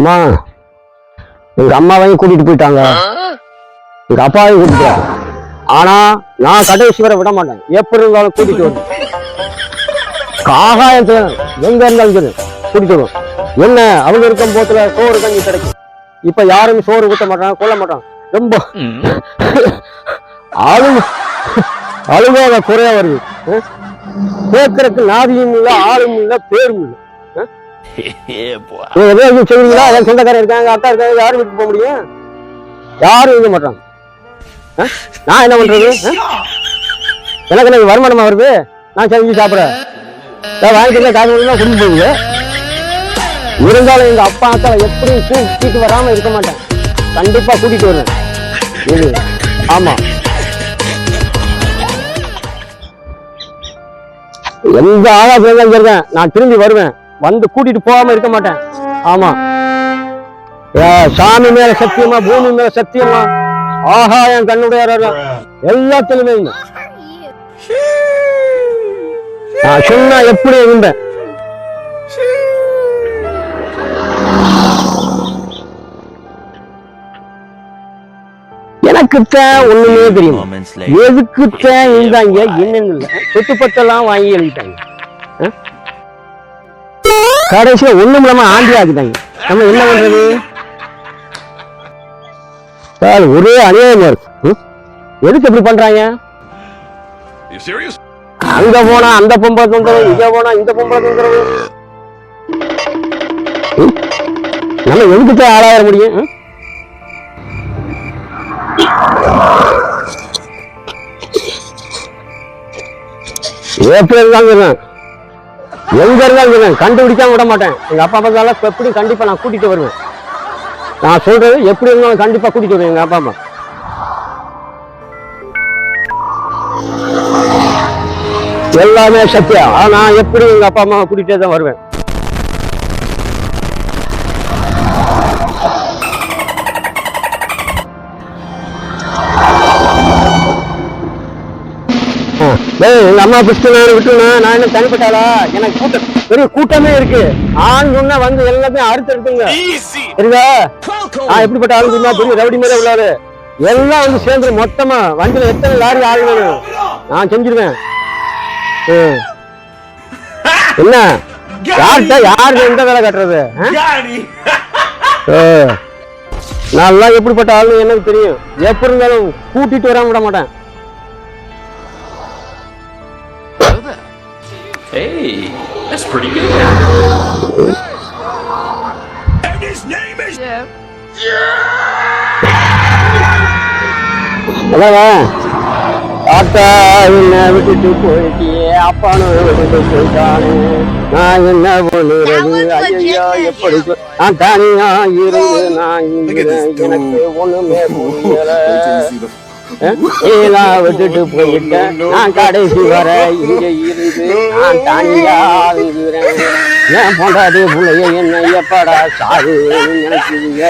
அம்மா எங்க அம்மாவையும் கூட்டிட்டு போயிட்டாங்க. எங்க அப்பாவையும் கூட்டிட்டு. ஆனா நான் கடைசி வரை விட மாட்டேன். எப்படி இருந்தாலும் கூட்டிட்டு காகாயம் செய்யணும். எங்க இருந்தாலும் சரி கூட்டிட்டு வருவோம் என்ன அவங்க இருக்கும் போத்துல சோறு கஞ்சி கிடைக்கும் இப்ப யாரும் சோறு ஊத்த மாட்டாங்க கொல்ல மாட்டாங்க. ரொம்ப அழுகு அழுகாத குறையா வருது? கேட்கறதுக்கு நாதியும் இல்ல ஆளும் இல்ல பேரும் இல்ல. எதாவது என் சொந்தக்காரர் இருக்காங்க அக்கா இருக்காங்க யாரும் வீட்டுக்கு போக முடியும்? யாரும் இருக்க மாட்டாங்க? நான் என்ன பண்றது? எனக்கு எனக்கு வருமானமா வருது? நான் செஞ்சு சாப்பிட. நான் வாங்கிட்டு காசு கொண்டு போகுது இருந்தாலும் எங்க அப்பா அக்கா எப்படியும் கூட்டிட்டு வராம இருக்க மாட்டேன். கண்டிப்பா கூட்டிட்டு வருவேன். ஆமா. எந்த ஆகாசம் இருக்கேன். நான் திரும்பி வருவேன். வந்து கூட்டிட்டு போகாம இருக்க மாட்டேன். ஆமா. சாமி மேல சத்தியமா பூமி மேல சத்தியமா? ஆஹா என் கண்ணுடைய எல்லாத்திலுமே நான் சொன்னா எப்படி இருந்தேன் எனக்குத்தான் ஒண்ணுமே தெரியும். எதுக்குத்தான் இருந்தாங்க என்னன்னு இல்ல சொத்து பத்தெல்லாம் வாங்கி எழுதிட்டாங்க? கடைசியில ஒண்ணும் இல்லாம ஆண்டி ஆக்கிட்டாங்க நம்ம என்ன பண்றது சார் ஒரே அநியாயமா இருக்கு? எதுக்கு இப்படி You serious? அங்க போனா அந்த பொம்பளை தொந்தரவு இங்க போனா இந்த பொம்பளை தொந்தரவு? நம்ம எதுக்குத்தான் ஆளாயிர முடியும்? எப்படி இருந்தாலும் சொல்லுவேன் எங்க இருந்தாலும் கண்டுபிடிக்காம விட மாட்டேன். எங்க அப்பா பார்த்தாலும் எப்படி கண்டிப்பா நான் கூட்டிட்டு வருவேன். நான் சொல்றது எப்படி இருந்தாலும் கண்டிப்பா கூட்டிட்டு வருவேன் எங்க அப்பா அம்மா. எல்லாமே சத்தியம் நான் எப்படி எங்க அப்பா அம்மாவை கூட்டிகிட்டே தான் வருவேன். ஆ, டேய், எங்க அம்மா பிடிச்சு நான் விட்டுனா நான் என்ன தனிப்பட்டாளா எனக்கு கூட்டம். பெரிய கூட்டமே இருக்கு. ஆண் சொன்னா வந்து எல்லாத்தையும் அறுத்து எடுத்துங்க! சரிதா நான் எப்படிப்பட்ட ஆளு பெரிய ரவுடி மேல உள்ளாரு. எல்லாம் வந்து சேர்ந்து மொத்தமா வண்டியில எத்தனை லாரி ஆள் வேணும்? நான் செஞ்சிருவேன். என்ன? யார்கிட்ட? யாருக்கு எந்த வேலை கட்டுறது? எல்லாம் எப்படிப்பட்ட ஆளுன்னு எனக்கு தெரியும். எப்படி இருந்தாலும் கூட்டிட்டு வராம விட மாட்டேன். Hey, that's pretty good. And his name is. அதான் தாத்தா என்ன விட்டுட்டு போயிட்டியே அப்பானும் விட்டுட்டு போயிட்டானே நான் என்ன பண்ணுறது ஐயோ எப்படி சொல்- நான் தனியா இருந்து நான் இங்குறேன். எனக்கு ஒண்ணுமே புரியல ஏலா விட்டுட்டு போயிட்டேன் நான் கடைசி வர இங்க இருந்து நான் தனியா ஏன் என் பிள்ளைய என்ன எப்படா சாரு நினைக்குதுங்க